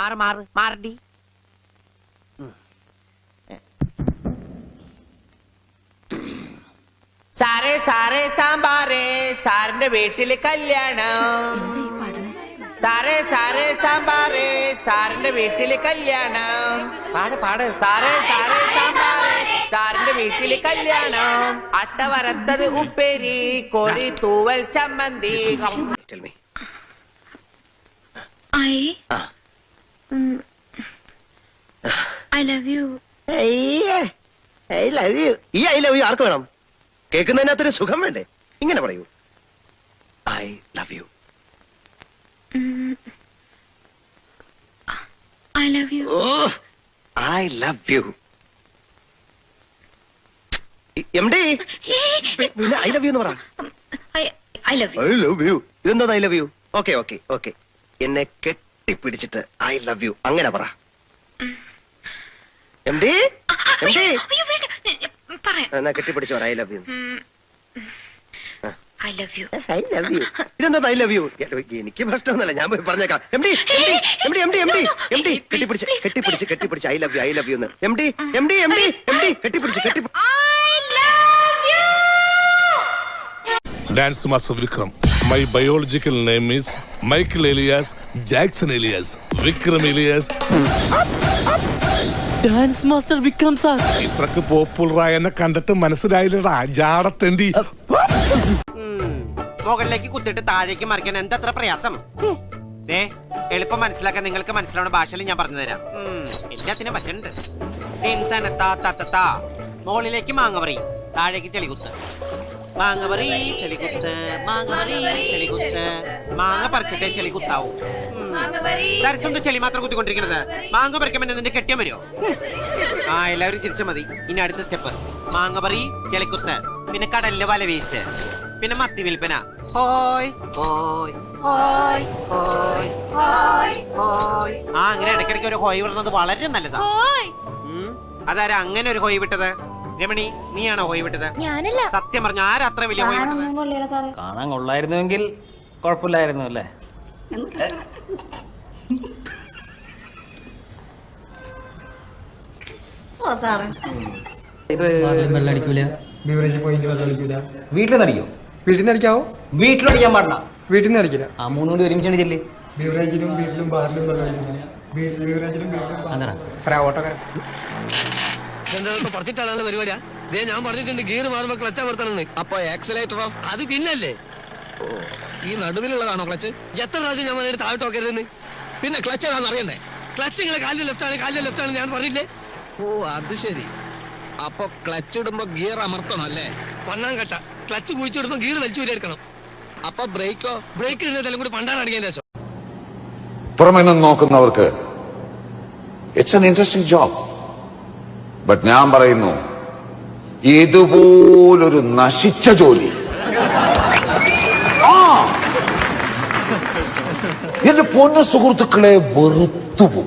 മാറ് മാറ് മാറടി സാറേ സാറേ സാമ്പാറേ സാറിന്റെ വീട്ടിൽ കല്യാണം. സാറേ സാറേ സാമ്പാറേ സാറിന്റെ വീട്ടിൽ കല്യാണം. പാട് പാട്. സാറേ സാറേ സാമ്പാറേ സാറിന്റെ വീട്ടിൽ കല്യാണം. അട്ട വരത്തത് ഉപ്പേരി കോഴി തൂവൽ ചമ്മന്തി. Ah. mm, I love you. I love you ഈ ഐ ലവ് യു ആർക്ക് വേണം കേൾക്കുന്നതിനകത്തൊരു സുഖം വേണ്ടേ ഇങ്ങനെ പറയൂ I love you Mm. I love you. Oh I love you M D പിന്നെ ഐ ലവ് യു എന്ന് പറ I I love you. I love you ഇതെന്താ I love you okay okay okay എന്നെ കെട്ടിപ്പിടിച്ചിട്ട് ഐ ലവ് യു അങ്ങനെ പറ M D M D എന്നാ കെട്ടിപ്പിടിച്ച് പറ I love you I love you I love you ഇതെന്താ ഐ ലവ് യു എനിക്ക് പ്രശ്നമൊന്നുമല്ല ഞാൻ പോയി പറഞ്ഞേക്കാം M D M D M D M D M D കെട്ടിപ്പിടിച്ച് കെട്ടിപ്പിടിച്ച് കെട്ടിപ്പിടിച്ച് I love you I love you എന്ന് M D M D M D M D കെട്ടിപ്പിടിച്ച് കെട്ടിപ്പിടിച്ച് dance master you Dance biological name is Michael Elias Jackson Elias Vikram Jackson Elias. Vikram Elias. Dance master Vikram sir ഇത്രക്ക് പോപ്പുലറായ എന്നെ കണ്ടിട്ട് മനസ്സിലായില്ലടാ. ജാടത്തെണ്ടി. മുകളിലേക്ക് കുത്തിട്ട് താഴേക്ക് മറിക്കാൻ എന്തത്ര പ്രയാസം? ഏ എളുപ്പം മനസ്സിലാക്കാൻ നിങ്ങൾക്ക് മനസ്സിലാവുന്ന ഭാഷയിൽ ഞാൻ പറഞ്ഞു തരാം. എല്ലാത്തിനും പറ്റുന്നുണ്ട് മുകളിലേക്ക് മാങ്ങ പറയും. താഴേക്ക് ചെളികുത്ത് മാങ്ങ പറി ചെളികുത്ത് മാങ്ങ പറി ചെളികുത്ത്. മാങ്ങ പറിച്ചിട്ടേ ചെളികുത്താവും. ദർശന്ത് ചെളി മാത്രം കുത്തിക്കൊണ്ടിരിക്കുന്നത്. മാങ്ങ പറിക്കുമ്പോൾ നിന്റെ കെട്ടിയാൻ വരുമോ ആ എല്ലാവരും ചിരിച്ച മതി. ഇനി അടുത്ത സ്റ്റെപ്പ് മാങ്ങ പറി ചെളിക്കുത്ത് പിന്നെ കടലിലെ വല വീശ്. പിന്നെ മത്തി വിൽപ്പന. ഹോയ് ഹോയ് ഹോയ് ഹോയ് ഹോയ് ഹോയ്. ആ അങ്ങനെ ഇടയ്ക്കിടയ്ക്ക് ഒരു ഹോയ് വിടുന്നത് വളരെ നല്ലതാ. ഉം. അതാരാ അങ്ങനെ ഒരു ഹോയ് വിട്ടത്? രമണി നീയാണോ ഹോയ് വിട്ടത്? ഞാനല്ല. സത്യം പറഞ്ഞു ആരാ അത്ര വലിയ ഹോയ് വിട്ടത്? കാണാൻ കൊള്ളായിരുന്നുവെങ്കിൽ കുഴപ്പമില്ലായിരുന്നു അല്ലേ? വെള്ളടിക്കൂല ബീവറേജ് പോയിന്റ് വെള്ളം അടിക്കില്ല വീട്ടിൽ നിന്ന് അടിക്കും? വീട്ടിൽ നിന്ന് അടിക്കാവോ? വീട്ടിൽ അടിക്കാൻ പാടില്ല. വീട്ടിൽ നിന്ന് അടിക്കില്ല. ആ മൂന്നും കൂടി ഒരുമിച്ചാണ് ചെല്ല് ബീവറേജിലും വീട്ടിലും ബാറിലും വെള്ളം അടിക്കില്ല ബീ- ബീവറേജിലും വീട്ടിലും ബാറിലും. അതെടാ. സാറേ ഓട്ടോക്കാരൻ എന്താ പറഞ്ഞിട്ടാണ് പരിപാടിയാ? ദേ ഞാൻ പറഞ്ഞിട്ടുണ്ട് ഗിയർ മാറുമ്പോ ക്ലച്ച് അമർത്തണമെന്ന്. അപ്പൊ ആക്സിലേറ്ററോ അത് പിന്നല്ലേ? ഓ ഈ നടുവിലുള്ളതാണോ ക്ലച്ച്? എത്ര പ്രാവശ്യം ഞാൻ പറഞ്ഞിട്ട് താഴോട്ട് നോക്കരുതെന്ന്? പിന്നെ ക്ലച്ച് ഏതാണെന്ന് അറിയണ്ടേ? ക്ലച്ച് നിങ്ങളെ കാലിൽ ലെഫ്റ്റ് ആണ് കാലിൽ ലെഫ്റ്റ് ആണ് ഞാൻ പറഞ്ഞില്ലേ? ഓ അത് ശരി. അപ്പൊ ക്ലച്ച് ഇടുമ്പോ ഗിയർ അമർത്തണം അല്ലേ? ഒന്നാം ഘട്ട ക്ലച്ച് കുഴിച്ചിടുമ്പോ ഗിയർ വലിച്ചു എടുക്കണം. അപ്പൊ ബ്രേക്കോ? ബ്രേക്ക് ഇടുന്നതെല്ലാം കൂടി പണ്ടാണ് അടിക്കാൻ ശേഷം പുറമെ നിന്ന് നോക്കുന്നവർക്ക് it's an interesting job but ഞാൻ പറയുന്നു ഇതുപോലൊരു നശിച്ച ജോലി! എന്റെ പൊന്ന സുഹൃത്തുക്കളെ വെറുത്തുപോകും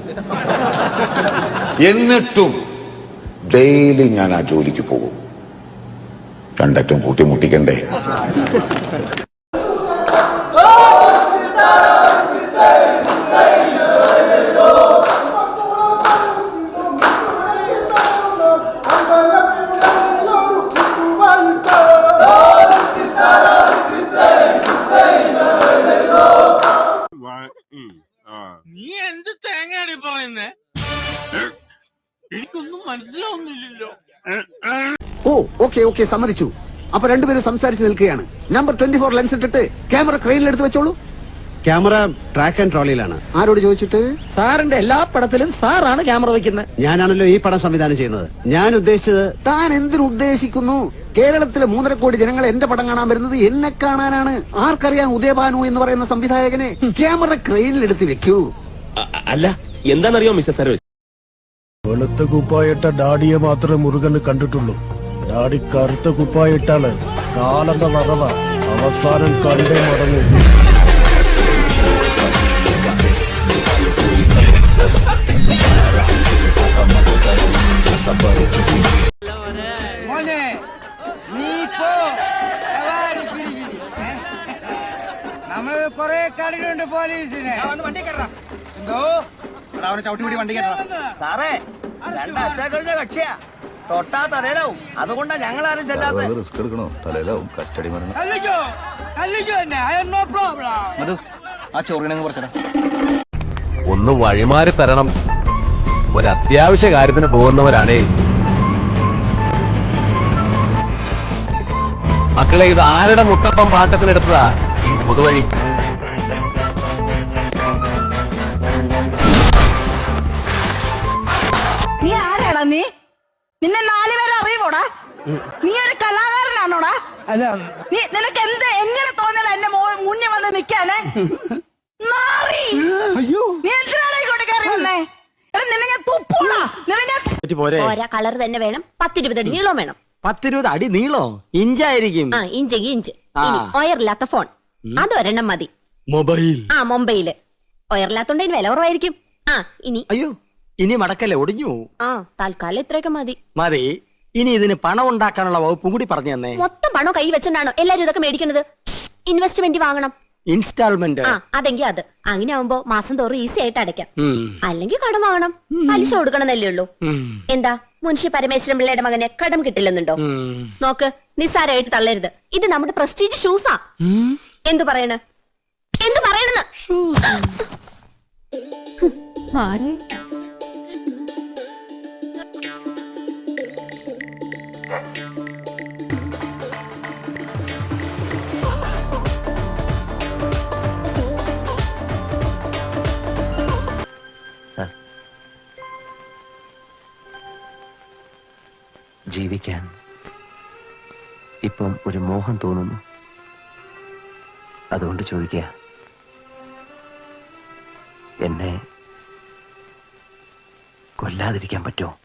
എന്നിട്ടും ഡെയിലി ഞാൻ ആ ജോലിക്ക് പോകും. രണ്ടറ്റം കൂട്ടിമുട്ടിക്കണ്ടേ? ഓക്കെ ഓക്കെ സമ്മതിച്ചു. അപ്പൊ രണ്ടുപേരും സംസാരിച്ച് നിൽക്കുകയാണ്. നമ്പർ ട്വന്റി ഫോർ ലെൻസ് ഇട്ടിട്ട് ക്യാമറ ക്രെയിനിൽ എടുത്ത് വെച്ചോളൂ. ക്യാമറ ട്രാക്ക് ആൻഡ് ട്രോളിയിലാണ് ആരോട് ചോദിച്ചിട്ട്? സാറിന്റെ എല്ലാ പടത്തിലും സാറാണ് ക്യാമറ വെക്കുന്നത്. ഞാനാണല്ലോ ഈ പടം സംവിധാനം ചെയ്യുന്നത്. ഞാൻ ഉദ്ദേശിച്ചത് താൻ എന്തിനു ഉദ്ദേശിക്കുന്നു? കേരളത്തിലെ മൂന്നര കോടി ജനങ്ങൾ എന്റെ പടം കാണാൻ വരുന്നത് എന്നെ കാണാനാണ്. ആർക്കറിയാം ഉദയഭാനു എന്ന് പറയുന്ന സംവിധായകനെ ക്യാമറ ക്രെയിനിൽ എടുത്ത് വെക്കൂ. അല്ല എന്താണെന്നറിയോ മിസ്റ്റർ സരോജ്? വെളുത്ത കുപ്പായിട്ട ഡാഡിയെ മാത്രമേ മുരുകന് കണ്ടിട്ടുള്ളൂ. ഡാഡി കറുത്ത കുപ്പായിട്ടാണ് കാലന്റെ നടവ അവസാനം കണ്ടേ മടങ്ങി. നമ്മൾ കൊറേ കണ്ടിട്ടുണ്ട് പോലീസിനെ. എന്തോ? സാറേ രണ്ടറ്റാ കഴിഞ്ഞ കക്ഷിയാ. തൊട്ടാ തലയിലാവും. അതുകൊണ്ടാ ഞങ്ങൾ ആരും ചെല്ലാത്ത റിസ്ക് എടുക്കണോ? തലയിലാവും കസ്റ്റഡി മരണം. മധു ആ കുറച്ചടാ ഒന്ന് വഴിമാറി തരണം. ഒരു അത്യാവശ്യ കാര്യത്തിന് പോകുന്നവരാണേ. മക്കളെ ഇത് ആരുടെ മുത്തപ്പം പാട്ടത്തിനെടുത്തതാ? ഈ പൊതുവഴി. നിന്നെ നാലുപേരെ അറിയുമോടാ നീ ഒരു കലാകാരനാണോടാ? അല്ല. നീ നിനക്ക് എന്ത് എങ്ങനെ തോന്നല എന്റെ മുന്നേ വന്ന് നിക്കാനെ? നാറി. നീ എന്തിനാണ് ഇങ്ങോട്ട് കയറി വന്നേ? നിന്നെ ഞാൻ തുപ്പൂടാ നിന്നെ ഞാൻ ഓരോ കളർ തന്നെ വേണം. പത്തിരുപത് അടി നീളം വേണം. പത്തിരുപത് അടി നീളോ? ഇഞ്ചായിരിക്കും. ആ ഇഞ്ച് ഇഞ്ച് ഇനി ഒയറില്ലാത്ത ഫോൺ. അത് ഒരെണ്ണം മതി. മൊബൈൽ. ആ മുംബൈയിൽ ഒയറില്ലാത്തോണ്ട് വില കുറവായിരിക്കും. ആ ഇനി അയ്യോ. ഇനി മടക്കല്ലേ ഒടിഞ്ഞു. ആ തൽക്കാലം ഇത്രയൊക്കെ മതി. മതി. ഇനി ഇതിന് പണം ഉണ്ടാക്കാനുള്ള വകുപ്പും കൂടി പറഞ്ഞു തന്നെ. മൊത്തം പണം കൈ വെച്ചോണ്ടാണോ എല്ലാരും ഇതൊക്കെ മേടിക്കുന്നത് ഇൻവെസ്റ്റ്മെന്റ് വാങ്ങണം. ഇൻസ്റ്റാൾമെന്റ് ആ അതെങ്കി അത്. അങ്ങനെ ആവുമ്പോ മാസം തോറും ഈസി ആയിട്ട് അടയ്ക്കാം. അല്ലെങ്കിൽ കടം വാങ്ങണം. പലിശ കൊടുക്കണമെന്നല്ലേ ഉള്ളൂ. എന്താ? മുൻഷി പരമേശ്വരൻ പിള്ളയുടെ മകനെ കടം കിട്ടില്ലെന്നുണ്ടോ? നോക്ക് നിസ്സാരമായിട്ട് തള്ളരുത്. ഇത് നമ്മുടെ പ്രസ്റ്റീജ് ഷൂസാ എന്തു പറയണേ? എന്തു പറയണെന്ന്? ഇപ്പം ഒരു മോഹം തോന്നുന്നു. അതുകൊണ്ട് ചോദിക്കുക എന്നെ കൊല്ലാതിരിക്കാൻ പറ്റുമോ?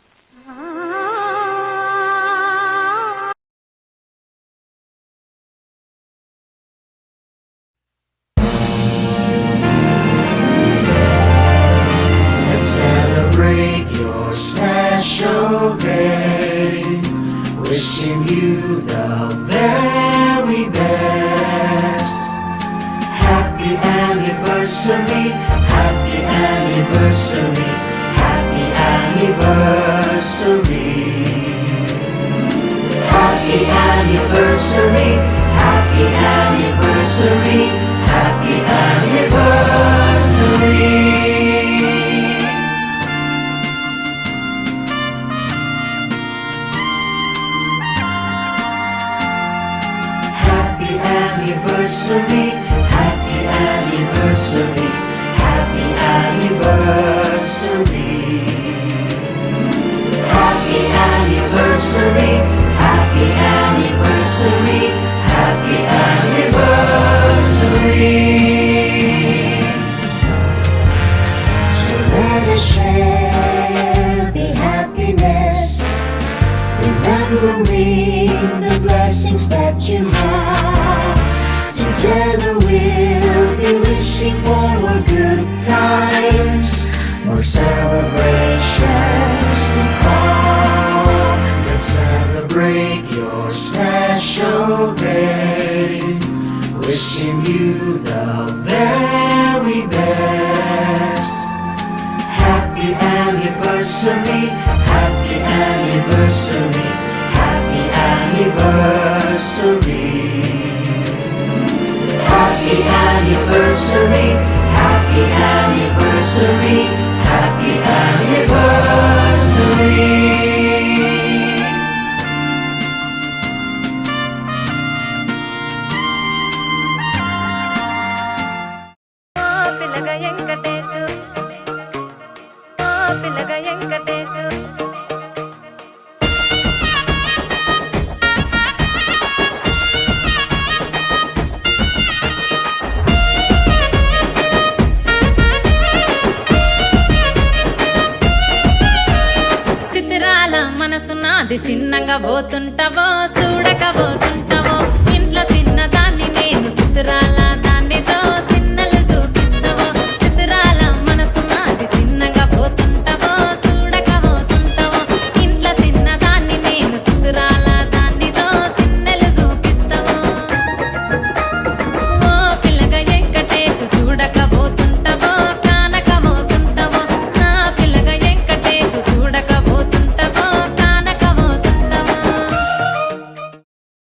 Anniversary, happy anniversary, happy anniversary. Happy anniversary, happy anniversary, happy anniversary. Happy anniversary, Remembering the blessings that you have. Together we'll be wishing for more good times, more celebrations anniversary. Happy anniversary, నాది చిన్నగా పోతుంటావో చూడక పోతుంటావో? ఇంట్లో చిన్నదాన్ని నేను చిత్రాల దాన్నితో చిన్నలు